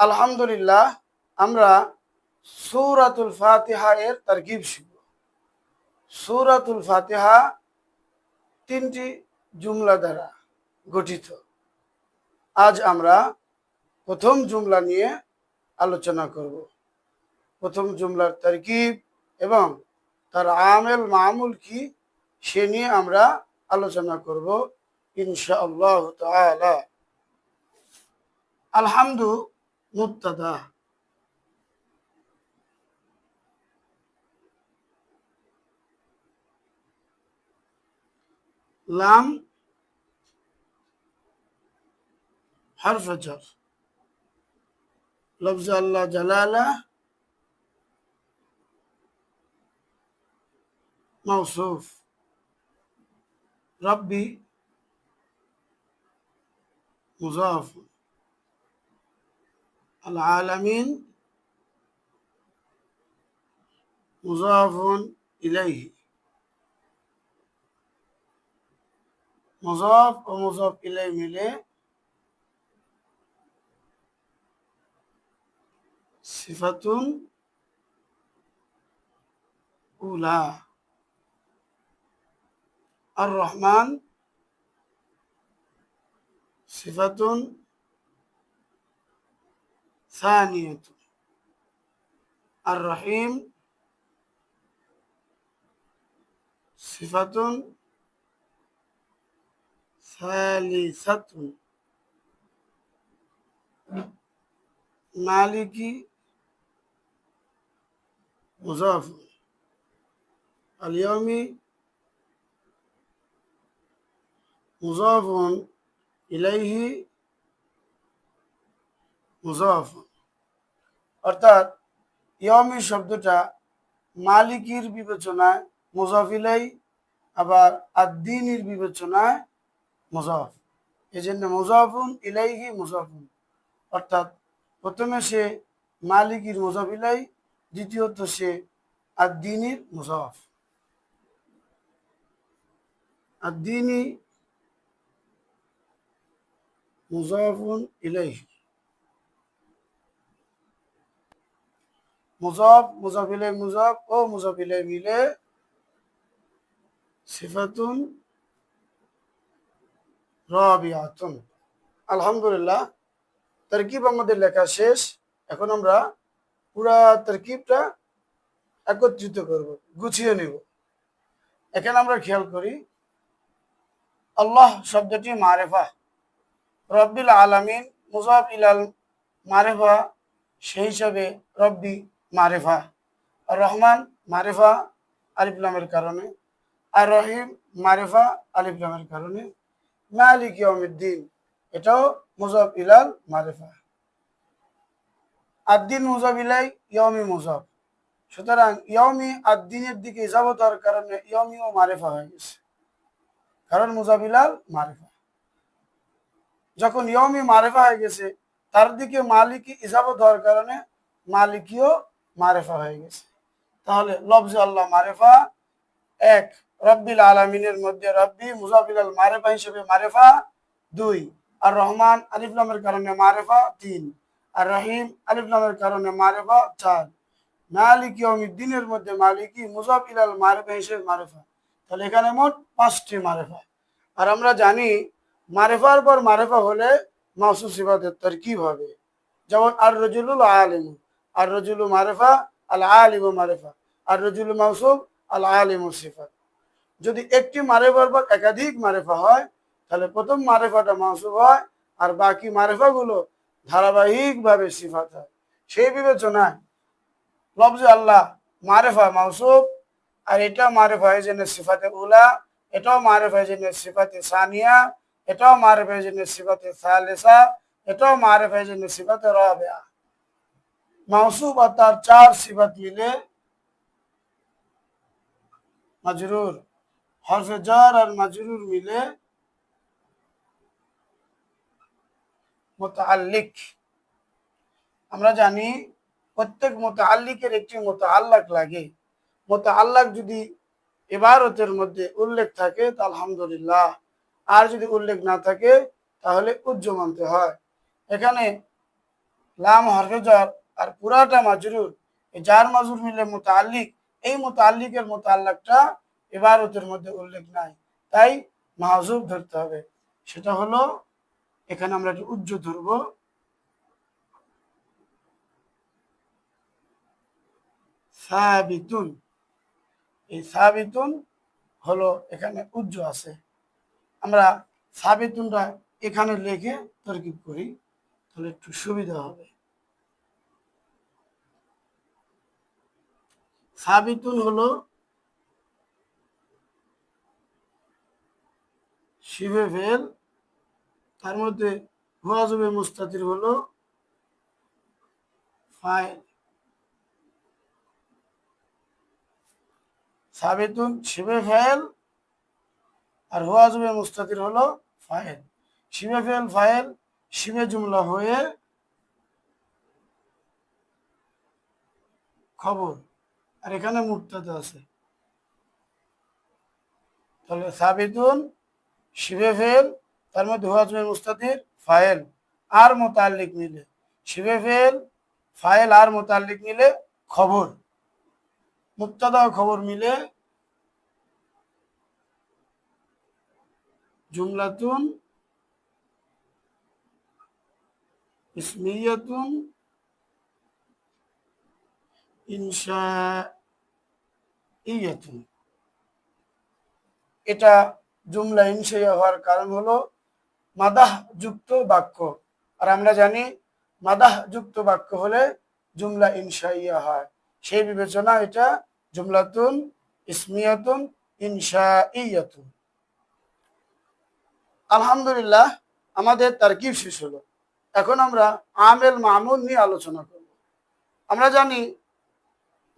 আলহামদুলিল্লাহ, আমরা সূরাতুল ফাতিহা এর তারকিব শিখব। সূরাতুল ফাতিহা তিনটি জুমলা দ্বারা গঠিত। আজ আমরা প্রথম জুমলা নিয়ে আলোচনা করব। প্রথম জুমলার তারকিব এবং তার আমেল মামুল কি, সে নিয়ে আমরা আলোচনা করব ইনশাআল্লাহ তাআলা। আলহামদু مبتدا لام حرف جر لفظ الله جلاله موصوف ربي مضاف العالمين مضاف إليه. مضاف ومضاف إليه মিলে صفة أولى. الرحمن صفة ثانية الرحيم صفة ثالثة مالك مضاف اليوم مضاف إليه مضاف অর্থাৎ ইয়মি শব্দটা মালিকির বিবেচনায় মুজাফিলাই আবার আদ্দিনের বিবেচনায় মুজাফ। এই জন্য মুজাফুন ইলাইহি মুজাফুন। অর্থাৎ প্রথমে সে মালিকির মুজাফিলাই, দ্বিতীয়ত সে আদ্দিনীর মুজাফ। আদ্দিনী মুজাফুন ইলাইহি। মুজাফ মুজাফিলে মুজাফ ও মুজাফিলে মিলে সিফাতুন রাবিয়াতুন আলহামদুলিল্লাহ, তরকিব আমাদের লেখা শেষ। এখন আমরা পুরা তরকিবটা একত্রিত করব, গুছিয়ে নেব। এখানে আমরা খেয়াল করি, আল্লাহ শব্দটি মারেফা। রব্বিল আলামিন মুজাফ ইলাল মারেফা, সেই হিসাবে রব্বি মারেফা। আর রহমান, মারেফা আলিফলামের কারণে। আর রহিম, মারেফা আলিফলামের কারণে। মালিক ইয়মিদ্দিন এটাও মুজাফ ইলাল মারেফা। আদ্দিন মুজাফ ইলাই ইয়মি মুজাফ সুতরাং ইয়মি আদ্দিনের দিকে ইজাবত কারণে ইয়মিও মারেফা হয়ে গেছে। কারণ মুজাফ ইলাল মারেফা। যখন ইয়মি মারেফা হয়ে গেছে, তার দিকে মালিকি ইজাবত হওয়ার কারণে মালিকিও মারেফা হয়ে গেছে। তাহলে লফজ আল্লাহ মারেফা। এক, রব্বিল আলমিনের মধ্যে রব্বি মুজাফিল আল মারেফা হিসেবে মারেফা। দুই, আর রহমান আলিফলামের কারণে মারেফা। তিন, আর রহিম আলিফলামের কারণে মারেফা। চার, মালিক দিনের মধ্যে মালিকি মুজাফিল আল মারেফা হিসেবে মারেফা। তাহলে এখানে মোট পাঁচটি মারেফা। আর আমরা জানি মারেফার পর মারেফা হলে মাসুস সিফাতের তরকিব হবে। যেমন আর রজুলুল আলিম। আর রজুলু মারেফা আল আলিম মারেফা আর রজুলু মাসুব আল আলিম সিফাত যদি একটি মারেফার পর একাধিক মারেফা হয়, তাহলে প্রথম মারেফাটা মাসুব হয়, আর বাকি মারেফাগুলো ধারাবাহিকভাবে সিফাত হয়। সেই বিবেচনায় লফজে আল্লাহ মারেফা মাসুব আর এটা মারেফা হয় জন্য সিফাতে উলা, এটাও মারেফা হয় জন্য সিফাতে সানিয়া, এটাও মারেফা হয় জন্য সিফাতে সালেসা, এটাও মারেফা হয় জন্য সিফাতে রাবেয়া। মাউসুব আর তার চার সিফাত মিলে মাজরুর, হরফে জার আর মাজরুর মিলে মোতাল্লিক আমরা জানি প্রত্যেক মোতাল্লিকের একটি মোতাল্লাক লাগে। মোতাল্লাক যদি এবারতের মধ্যে উল্লেখ থাকে, তা আলহামদুলিল্লাহ। আর যদি উল্লেখ না থাকে, তাহলে উজ্জ মানতে হয়। এখানে লাম, হরফে জ্বর আর পুরাটা মাজরুর যার মাজুর মিলে মোতাল্লিক, এই মোতাল্লিকের মোতাল্লাকটা এবারতের মধ্যে উল্লেখ নাই। তাই মাহজুব ধরতে হবে। সেটা হলো, এখানে আমরা একটা উজ্জ্ব ধরব। সাবিতুন, এই সাবিতুন হলো এখানে উজ্জ্ব আছে। আমরা সাবিতুনটা এখানে লেখে তরকিব করি, তাহলে একটু সুবিধা হবে। সাবিতুন হলো শিবে ফেল, তার মধ্যে হুয়াজবে মুস্তাতির হলো ফাইল। সাবিতুন শিবে ফেল আর হুয়াজবে মুস্তাতির হলো ফাইল। শিবে ফেল, ফাইল শিবে জুমলা হয়ে খবর। আর এখানে মুক্তাতে আছে। তাহলে সাবিতুন শিবে ফেল, তার মধ্যে হুয়াজমে মুস্তাতির ফাইল আর মোতাল্লিক মিলে। শিবে ফেল, ফায়েল, আর মোতাল্লিক মিলে খবর। মুক্তাদা খবর মিলে জুমলাতুন, ইসমিয়াতুন ইনশাইয়াতুন এটা জুমলা ইনশাইয়া হওয়ার কারণ হলো মাদাহ যুক্ত বাক্য। আর আমরা জানি মাদাহ যুক্ত বাক্য হলে জুমলা ইনশাইয়া হয়। সেই বিবেচনা এটা জুমলাতুন ইসমিয়াতুন ইনশাইয়াতুন আলহামদুলিল্লাহ, আমাদের তারকিব শেষ হলো। এখন আমরা আমেল মামুল নিয়ে আলোচনা করব। আমরা জানি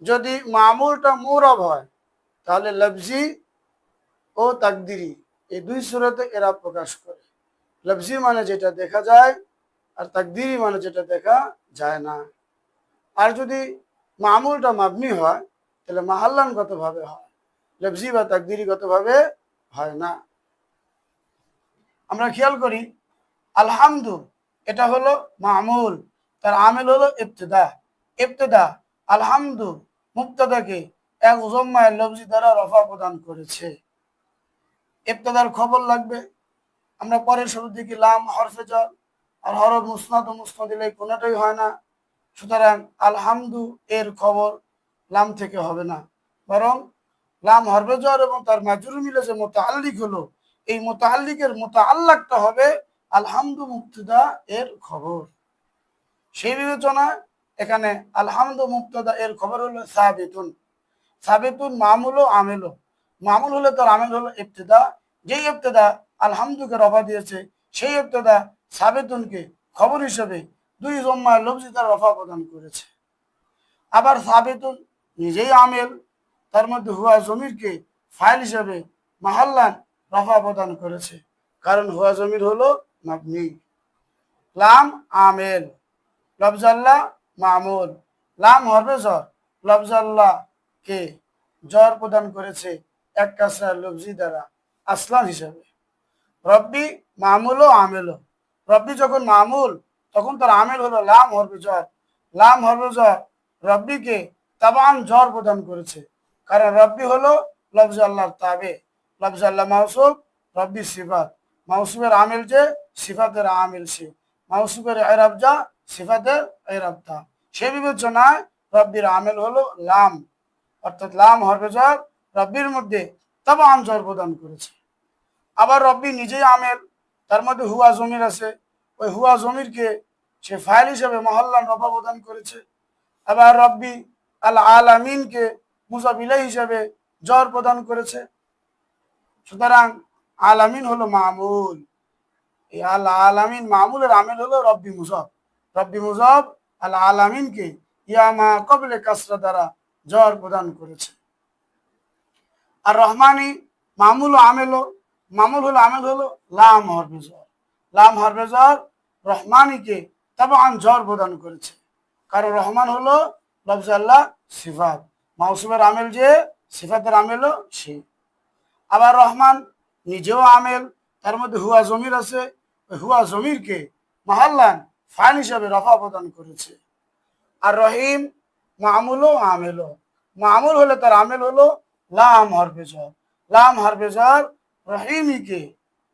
যদি মামুলটা মৌরব হয়, তাহলে লফজি ও তাকদিরি এই দুই সুরতে এরা প্রকাশ করে। লফজি মানে যেটা দেখা যায় আর তাকদিরি মানে যেটা দেখা যায় না। আর যদি মামুলটা মাবনি হয়, তাহলে মাহাল্লানগতভাবে হয়, লফজি বা তাকদিরিগতভাবে হয় না। আমরা খেয়াল করি, আলহামদু, এটা হলো মামুল, তার আমেল হলো ইবতেদা। ইবতেদা, আলহামদু মুক্তাদাকে এক জম্মায় লফজি দ্বারা রফা প্রদান করেছে। ইবতেদার খবর লাগবে, আমরা পরের শুরু দিকে লাম, হরফে জল আর হরফ মুসনাদ মুসনাদ দিলে কোনোটাই হয় না। সুতরাং আলহামদু এর খবর লাম থেকে হবে না। বরং লাম, হরফে জল এবং তার মাজুর মিলে যে মোতাল্লিক হলো, এই মোতাল্লিকের মোতাল্লাকটা হবে আলহামদু মুক্তদা এর খবর। সেই বিবেচনায় এখানে আলহামদু মুক্তদা এর খবর হলো সাবেতুন। সাবেতুন মামুল ও আমেল মামুল হলে তার আমেল হলো ইবতেদা। যেই ইবতেদা আলহামদুকে রফা দিয়েছে, সেই ইবতেদা সাবেতুনকে খবর হিসেবে দুই জম্মায় লফজি তার রফা প্রদান করেছে। আবার সাবেতুন নিজেই আমেল, তার মধ্যে হুয়া জমিরকে ফাইল হিসেবে মাহাল্লান রফা প্রদান করেছে। কারণ হুয়া জমির হলো মাবনি। লাম আমেল। লফজাল্লাহ মামুল লাম হরবে জ্বর লফজাল্লাহ কে জ্বর প্রদান করেছে এক কাসরা লফজি দ্বারা, আসলাম হিসাবে। রব্বি মামুল ও আমেল। রব্বি যখন মামুল, তখন তার আমেল হলো লাম হরবে জ্বর লাম হরবে জ্বর রব্বিকে তাবান জ্বর প্রদান করেছে। কারণ রব্বি হলো লফজ আল্লাহর তাবে। লফজ আল্লাহ মাহসুব রব্বি সিফাত। মাউসুবের আমেল যে, সিফাতের আমেল সে। মাউসুবের এরাব যা সিফাতের এরাব তা সে বিবেচনায় রব্বির আমেল হলো লাম। অর্থাৎ লাম হরবে জ্বর রব্বির মধ্যে তাবান জ্বর প্রদান করেছে। আবার রব্বি নিজেই আমেল, তার মধ্যে হুয়া জমির আছে। ওই হুয়া জমিরকে সে ফাইল হিসেবে মহল্লান রফা প্রদান করেছে। আবার রব্বি আল আলামিনকে মুসাবিলা হিসেবে জ্বর প্রদান করেছে। সুতরাং আলামিন হলো মামুল। এই আল আলামিন মামুলের আমেল হলো রব্বি মুজব। রব্বি মুজব আল আলামিনকে ইয়ামা কবলে কাসরা দ্বারা জ্বর প্রদান করেছে। আর রহমানি মামুল আমেল মামুল হলো আমেল হলো লাম হরবে জ্বর। লাম হরবে জ্বর রহমানিকে তাবান জ্বর প্রদান করেছে। কারণ রহমান হলো লফজ আল্লাহ সিফাত। মাউসুমের আমেল যে, সিফাতের আমেলও সে। আবার রহমান নিজেও আমেল, তার মধ্যে হুয়া জমির আছে। হুয়া জমিরকে মহাল্লান ফাইল হিসাবে রফা প্রদান করেছে। আর রহিম মামুল ও আমেল। মামুল হলে তার আমেল হলো লাম হরফে জ্বর লাম হরফে জ্বর রহিমিকে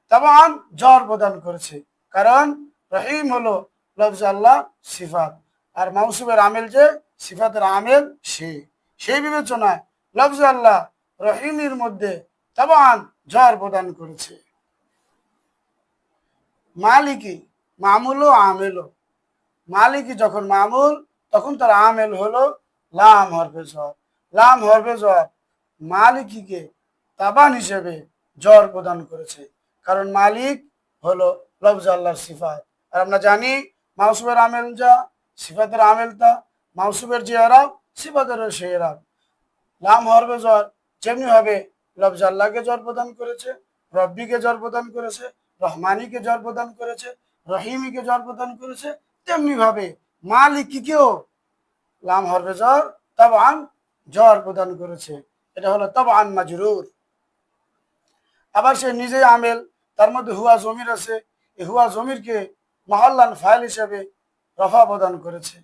তাবান জ্বর প্রদান করেছে। কারণ রহিম হলো লফজ আল্লাহ সিফাত। আর মাউসুবের আমেল যে, সিফাতের আমেল সে। সেই বিবেচনায় লফজ আল্লাহ রহিমের মধ্যে তাবান জ্বর প্রদান করেছে। মালিকি মামুল ও আমেল। মালিকি যখন মামুল, তখন তার আমেল হলো লাম হরফে জ্বর লাম হরফে জ্বর মালিকিকে তাবান হিসেবে জ্বর প্রদান করেছে। কারণ মালিক হলো লফজ আল্লাহর সিফাত। আর আমরা জানি মাউসুবের আমেল যা, সিফাতের আমেল তা মাউসুবের যে আরাব সিফাতেরও সে আরাব লাম হরবে জ্বর যেমনি ভাবে লফজ আল্লাহকে জ্বর প্রদান করেছে, রব্বিকে জ্বর প্রদান করেছে, রহমানিকে জ্বর প্রদান করেছে রহিমিকে জ্বর প্রদান করেছে তেমনি ভাবে মালিকিকেও লাম হরবে জ্বর তাবান জ্বর প্রদান করেছে। এটা হলো তাবান মাজরুর। আবার সে নিজেই আমেল, তার মধ্যে হুয়া জমির আছে। এই হুয়া জমিরকে মহল্লান ফাইল হিসেবে রফা প্রদান করেছে।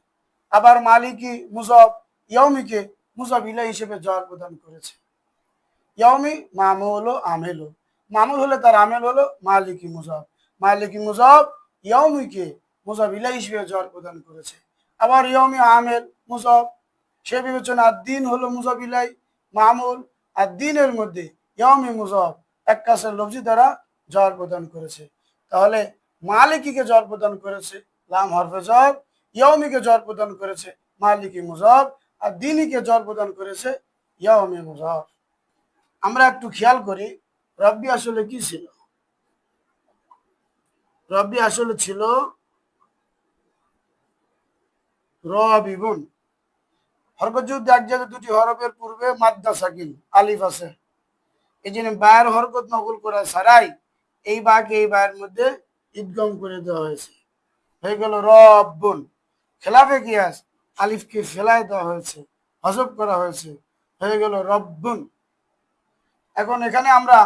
আবার মালিকি মুজব ইয়মিকে মুজব ইলা হিসেবে জ্বর প্রদান করেছে। ইয়মি মামু ও আমেল। মামুল হলে তার আমেল হলো মালিকি মুজব। মালিকি মুজব ইয়মিকে মুজব ইলা হিসেবে জ্বর প্রদান করেছে। আবার ইয়মি আমেল, মুজব, সে বিবেচনা দিন হলো মুজব ইলাই, মামুল আর দিনের মধ্যে ইয়মি মুজব এক কাছের লফজি দ্বারা জ্বর প্রদান করেছে। তাহলে মালিকিকে জ্বর প্রদান করেছে? লাম হরফে জ্বর ইয়মিকে জ্বর প্রদান করেছে? মালিকি মুজব। আর দিনীকে জ্বর প্রদান করেছে? ইয়মি মুজব। আমরা একটু খেয়াল করি, রব্বি আসলে কি ছিল? রব্বি আসলে ছিল রবিবুন। হরকত যুদ্ধ এক জায়গায় দুটি হরফের পূর্বে মাদ্দা সাকিন আলিফ আছে। এই জন্য বায়ের হরকত নকল এই এই বায়ের মধ্যে ঈদগম করে দেওয়া হয়েছে। হয়ে গেল রব্বুন খেলাফে কি আস আলিফকে ফেলায় দেওয়া হয়েছে, হজব করা হয়েছে। হয়ে গেল রব্বুন এখন এখানে আমরা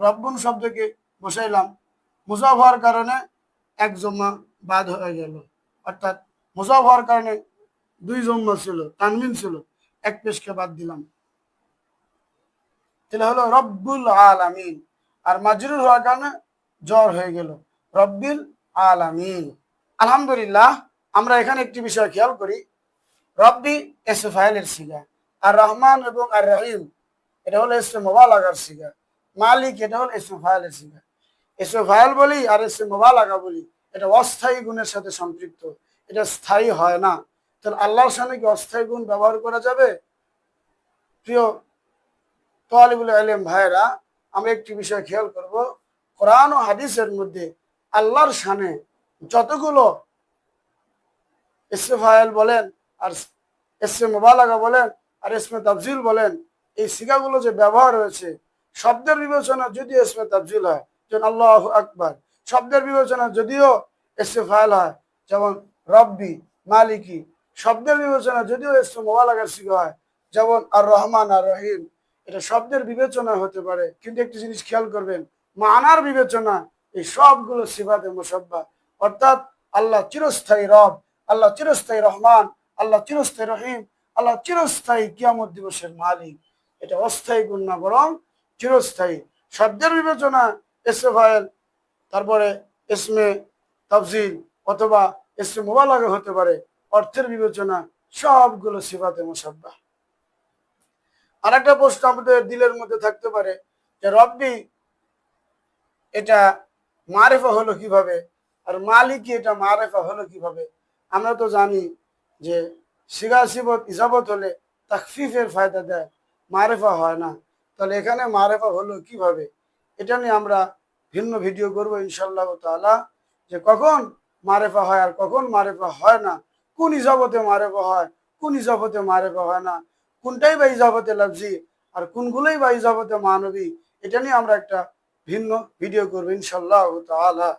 রব্বুন শব্দকে বসাইলাম। মুজাফ হওয়ার কারণে এক জম্মা বাদ হয়ে গেল। অর্থাৎ মুজাফ হওয়ার কারণে দুই জম্মা ছিল তানমিন ছিল, এক পেশকে বাদ দিলাম। তাহলে হলো রব্বুল আলামিন। আর মাজরুর হওয়ার কারণে জ্বর হয়ে গেল। রব্বিল আলামিন। আলহামদুলিল্লাহ, আমরা এখানে একটি বিষয় খেয়াল করি। রব্বি এসে ফাইলের সিগা। আর রহমান এবং আর রহিম, এটা হলো এসে মোবালাগার সিগা। মালিক, এটা হলো এসে ফাইলের সিগা। এসে ফাইল বলি আর এসে মোবালাগা বলি, এটা অস্থায়ী গুণের সাথে সম্পৃক্ত। এটা স্থায়ী হয় না। তাহলে আল্লাহর সামনে কি অস্থায়ী গুণ ব্যবহার করা যাবে? প্রিয় তোয়ালিবুল আলম ভাইরা আমরা একটি বিষয় খেয়াল করব। কোরআন ও হাদিসের মধ্যে আল্লাহর সানে যতগুলো ইসফায়েল বলেন আর এসমে মোবালাগা বলেন আর এসমে তাফজিল বলেন, এই সিগাগুলো যে ব্যবহার হয়েছে, শব্দের বিবেচনা যদি এসমে তাফজিল হয় আল্লাহ আকবার। শব্দের বিবেচনা যদিও এসমে ফায়েল হয়, যেমন রব্বি, মালিকি। শব্দের বিবেচনা যদিও এসমে মোবালাগার সিগা হয়, যেমন আর রহমান আর রহিম এটা শব্দের বিবেচনা হতে পারে, কিন্তু একটি জিনিস খেয়াল করবেন, মানার বিবেচনা এই সবগুলো সিফাতে মুসাব্বা। অর্থাৎ আল্লাহ চিরস্থায়ী রব, আল্লাহ চিরস্থায়ী রহমান, আল্লাহ চিরস্থায়ী রহিম, আল্লাহ চিরস্থায়ী কিয়ামত দিবসের মালিক। এটা অস্থায়ী গুণ না, বরং চিরস্থায়ী। শব্দের বিবেচনা এসে তারপরে এসমে তফজিল অথবা এসমে মোবালাগে হতে পারে, অর্থের বিবেচনা সবগুলো সিফাতে মুসাব্বা আর একটা প্রশ্ন আমাদের দিলের মধ্যে থাকতে পারে যে, রব্বি, এটা মারেফা হলো কীভাবে আর মালিকি এটা মারেফা হলো কীভাবে? আমরা তো জানি যে সিগা সিবত ইজাবত হলে তাকফিফের ফায়দা দেয়, মারেফা হয় না। তাহলে এখানে মারেফা হলো কীভাবে? এটা নিয়ে আমরা ভিন্ন ভিডিও করব ইনশাল্লাহ তালা যে কখন মারেফা হয় আর কখন মারেফা হয় না, কোন ইজাবতে মারেফা হয়, কোন ইজাবতে মারেফা হয় না, কোনটাই বা ইজাবতে লাভজি আর কোনগুলোই বা ইজাবতে মানবী, এটা নিয়ে আমরা একটা ভিন্ন ভিডিও করব ইনশাল্লাহ তালা